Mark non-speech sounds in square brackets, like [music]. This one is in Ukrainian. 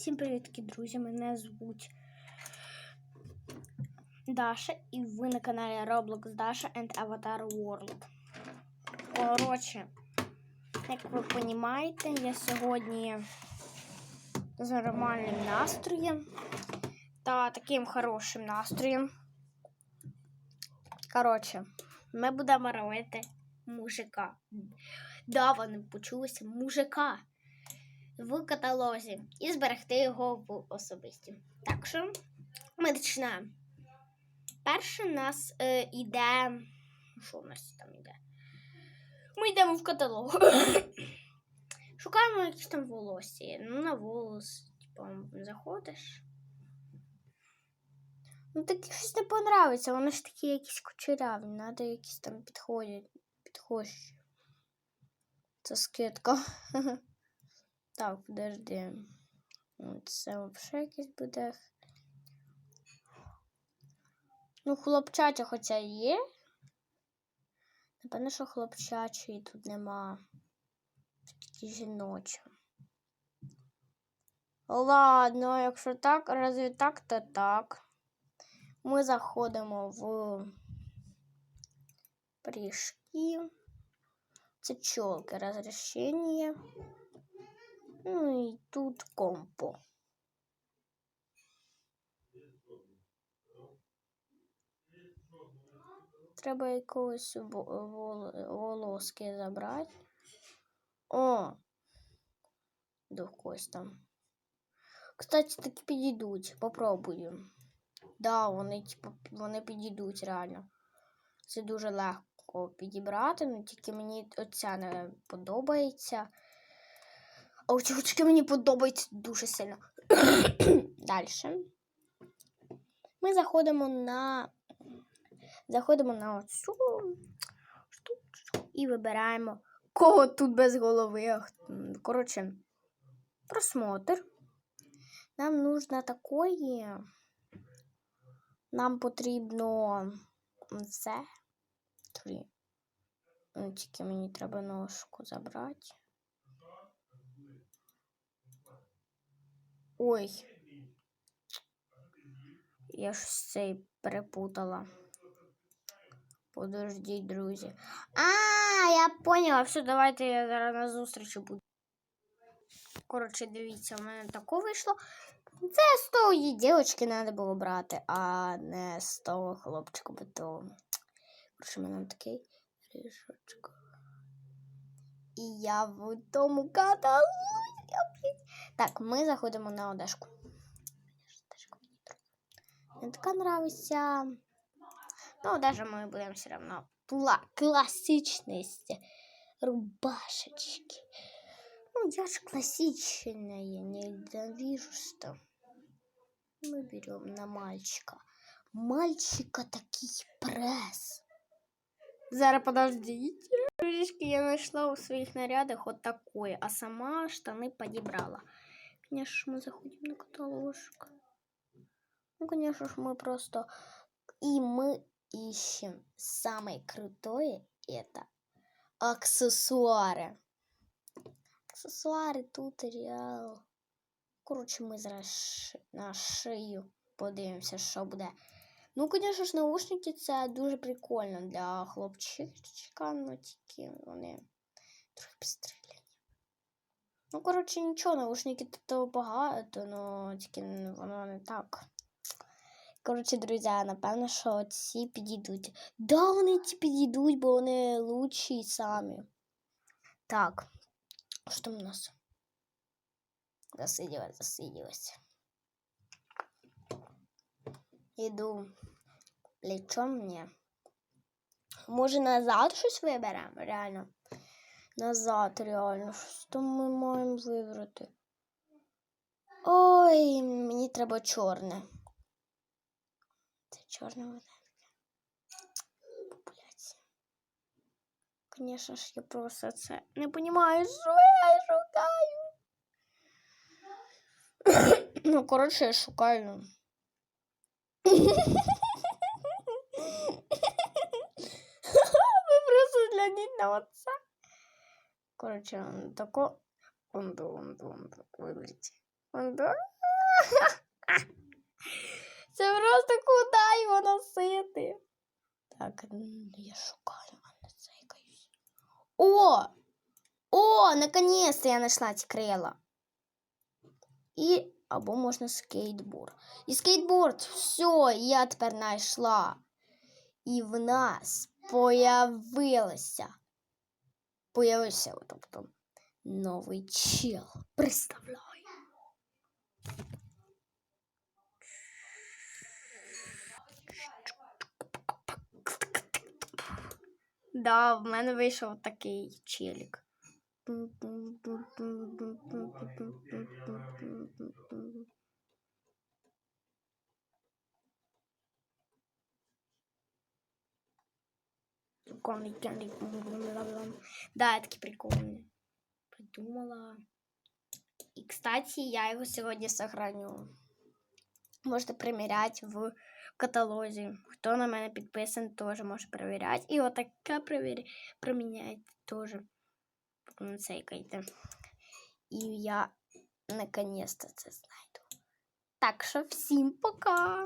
Всім привітки, друзі! Мене звуть Даша, і ви на каналі Roblox Даша and Avatar World. Коротше, як ви розумієте, я сьогодні з нормальним настроєм та таким хорошим настроєм. Коротше, ми будемо робити мужика. Да, вони почулися мужика в каталозі і зберегти його в особисті. Так що ми починаємо. Перше у нас е, іде. Що у нас там іде? Ми йдемо в каталог. [coughs] Шукаємо якісь там волосся. Ну, на волос, типу, заходиш. Ну, такі щось не понравиться. Вони ж такі якісь кучеряві. Надо якісь там підходять, підходящі. Це скидка. [laughs] Так, подожди. Це взагалі якийсь буде. Ну, хлопчача хоча є. Напевно, що хлопчачої тут нема. Тільки жіноча. Ладно, якщо так, разве так, то так. Ми заходимо в прыжки. Це чолки розрішення. Ну і тут компо. Треба якогось волоски забрати. О! До когось там. Кстати, таки підійдуть. Попробую. Да, вони, типу, вони підійдуть реально. Це дуже легко підібрати, ну тільки мені оця не подобається. Оці очки мені подобаються дуже сильно. [coughs] Далі. Ми заходимо на заходимо на оцю штучку і вибираємо, кого тут без голови. Коротше, просмотр. Нам нужно такої. Нам потрібно це. Три. Ну, Тільки мені треба ножку забрати. Ой. Я ж цей перепутала. Подождіть, друзі. А, я поняла. Все, давайте я зараз на зустрічі буду. Коротше, дивіться, у мене тако вийшло. Це з тої дівчинки треба було брати, а не з того хлопчика, бо то. Коротше, у мене такий рішочок. І я в тому каталозі. Так, ми заходимо на одежку. Мені така нравиться. Ну, даже мы будем все равно пла классичность рубашечки. Ну, я же классичная, ненавижу что. Мы берем на мальчика. Мальчика такий пресс. Зара, подождите. Друзьки, я нашла у своих нарядах вот такое, а сама штаны подобрала. Конечно, мы заходим на каталожку. Ну, конечно ж, мы просто... И мы ищем самое крутое это аксессуары. Аксессуары тут реал. Коротше, ми зараз ши- на шию подивимося, що буде. Ну, звісно ж, наушники це дуже прикольно для хлопчика, ну тільки вони трохи підстріляні. Ну, коротше, нічого, наушники тут багато, ну тільки воно не так. Коротше, друзі, напевно, що ці підійдуть. Да, вони ці підійдуть, бо вони лучші самі. Так, що там у нас? Засиділась, засиділась. Іду плечом мені. Може, назад щось виберемо? Реально. Назад, реально. Щось там ми маємо вибрати. Ой, мені треба чорне. Це чорне таке. Популяція. Звісно ж, я просто це не розумію, що я шукаю. Ну, коротше, я шукаю. Ви просто гляніть на оце. Коротше, тако. Он, он, он, виберіть. Да? Це просто куди його носити? Так, м, я шукаю, а не цейкаюсь. О! О, наконец-то я знайшла ці крила. І або можна скейтборд. І скейтборд, все, я тепер знайшла. І в нас появилося. Появився, тобто, новий чел. Представляю. Да, в мене вийшов такий челік. Прикольний кенді. Да, я такий прикольний. Придумала. І, кстати, я його сьогодні сохраню. Можете приміряти в каталозі. Хто на мене підписаний, теж може перевіряти. І отаке перевір... приміняйте теж. Потім цейкайте. І я наконец-то це знайду. Так що всім пока!